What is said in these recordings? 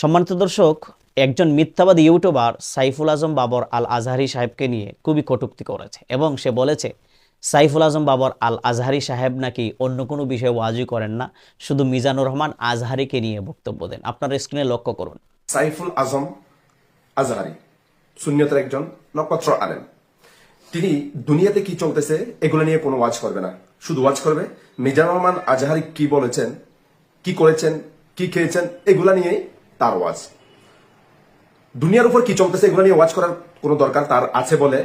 সম্মানিত দর্শক, একজন মিথ্যাবাদী ইউটিউবার সাইফুল আজম বাবর আল আজহারি সাহেবকে নিয়ে খুবই কটুক্তি করেছে এবং সে বলেছে, সাইফুল আজম বাবর আল আজহারি সাহেব নাকি অন্য কোনো বিষয়ে ওয়াজি করেন না, শুধু মিজানুর রহমান আজহারিকে নিয়ে বক্তব্য দেন। আপনার স্ক্রিনে লক্ষ্য করুন। সাইফুল আজম আজহারি, সুন্নিয়তের একজন নক্ষত্র আলেম। তিনি দুনিয়াতে কি চলতেছে এগুলো নিয়ে কোনো ওয়াজ করবে না। শুধু ওয়াজ করবে? মিজানুর রহমান আজহারি কি বলেছেন, কি করেছেন, কি খেয়েছেন, এগুলা নিয়েই তার ওয়াজ। দুনিয়ার উপর কি চলতেছে এগুলো নিয়ে ওয়াজ করার কোনো দরকার তার আছে বলে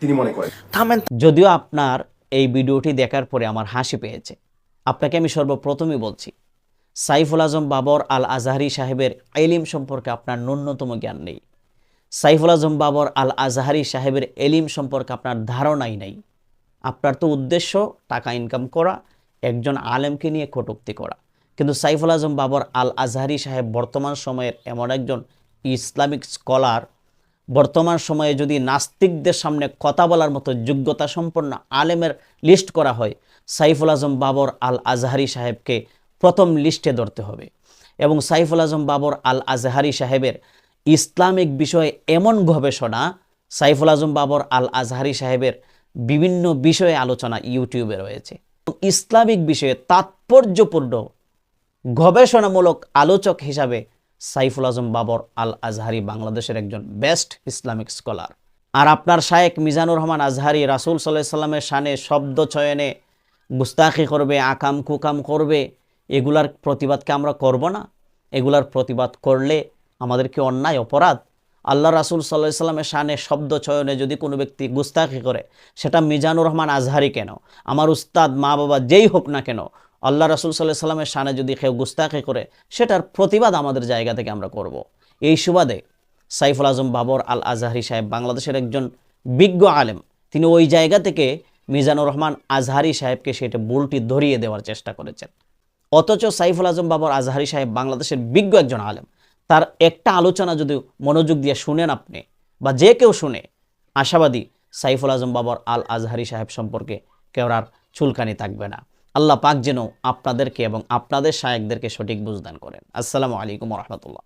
তিনি মনে করেন। থামেন। যদিও আপনার এই ভিডিওটি দেখার পরে আমার হাসি পেয়েছে। আপনাকে আমি সর্বপ্রথমই বলছি, সাইফুল আজম বাবর আল আজহারি সাহেবের এলিম সম্পর্কে আপনার ন্যূনতম জ্ঞান নেই। সাইফুল আজম বাবর আল আজহারি সাহেবের এলিম সম্পর্কে আপনার ধারণাই নেই। আপনার তো উদ্দেশ্য, টাকা ইনকাম করা, একজন আলেমকে নিয়ে কটুক্তি করা। কিন্তু সাইফুল আজম বাবর আল আজহারি সাহেব বর্তমান সময়ের এমন একজন ইসলামিক স্কলার, বর্তমান সময়ে যদি নাস্তিকদের সামনে কথা বলার মতো যোগ্যতা সম্পন্ন আলেমের লিস্ট করা হয়, সাইফুল আজম বাবর আল আজহারি সাহেবকে প্রথম লিস্টে ধরতে হবে। এবং সাইফুল আজম বাবর আল আজহারি সাহেবের ইসলামিক বিষয়ে এমন গবেষণা, সাইফুল আজম বাবর আল আজহারি সাহেবের বিভিন্ন বিষয়ে আলোচনা ইউটিউবে রয়েছে। ইসলামিক বিষয়ে তাৎপর্যপূর্ণ গবেষণামূলক আলোচক হিসাবে সাইফুল আজম বাবর আল আজহারি বাংলাদেশের একজন বেস্ট ইসলামিক স্কলার। আর আপনার শায়েক মিজানুর রহমান আজহারি রাসুল সাল্লাহ সাল্লামের শানে শব্দ চয়নে গুস্তাখি করবে, আকাম কুকাম করবে, এগুলার প্রতিবাদকে আমরা করব না? এগুলার প্রতিবাদ করলে আমাদের কি অন্যায়, অপরাধ? আল্লাহ রাসুল সাল্লাহ সাল্লামের শানে শব্দ চয়নে যদি কোনো ব্যক্তি গুস্তাখি করে, সেটা মিজানুর রহমান আজহারি কেন? আমার উস্তাদ মা বাবা যেই হোক না কেন আল্লাহ রাসুল সাল্লাহ সাল্লামের শানে যদি কেউ গুস্তাখি করে, সেটার প্রতিবাদ আমাদের জায়গা থেকে আমরা করব। এই সুবাদে সাইফুল আজম বাবর আল আজহারি সাহেব বাংলাদেশের একজন বিজ্ঞ আলেম, তিনি ওই জায়গা থেকে মিজানুর রহমান আজহারি সাহেবকে সেটা বুলটি ধরিয়ে দেওয়ার চেষ্টা করেছেন। অথচ সাইফুল আজম বাবর আজহারি সাহেব বাংলাদেশের বিজ্ঞ একজন আলেম। তার একটা আলোচনা যদি মনোযোগ দিয়ে শুনেন আপনি, বা যে কেউ শুনে, আশাবাদী সাইফুল আজম বাবর আল আজহারি সাহেব সম্পর্কে কেউ আর চুলকানি থাকবে না। আল্লাহ পাক যেন আপনাদেরকে এবং আপনাদের সায়কদেরকে সঠিক বুঝদান করেন। আসসালামু আলাইকুম রহমতুল্লাহ।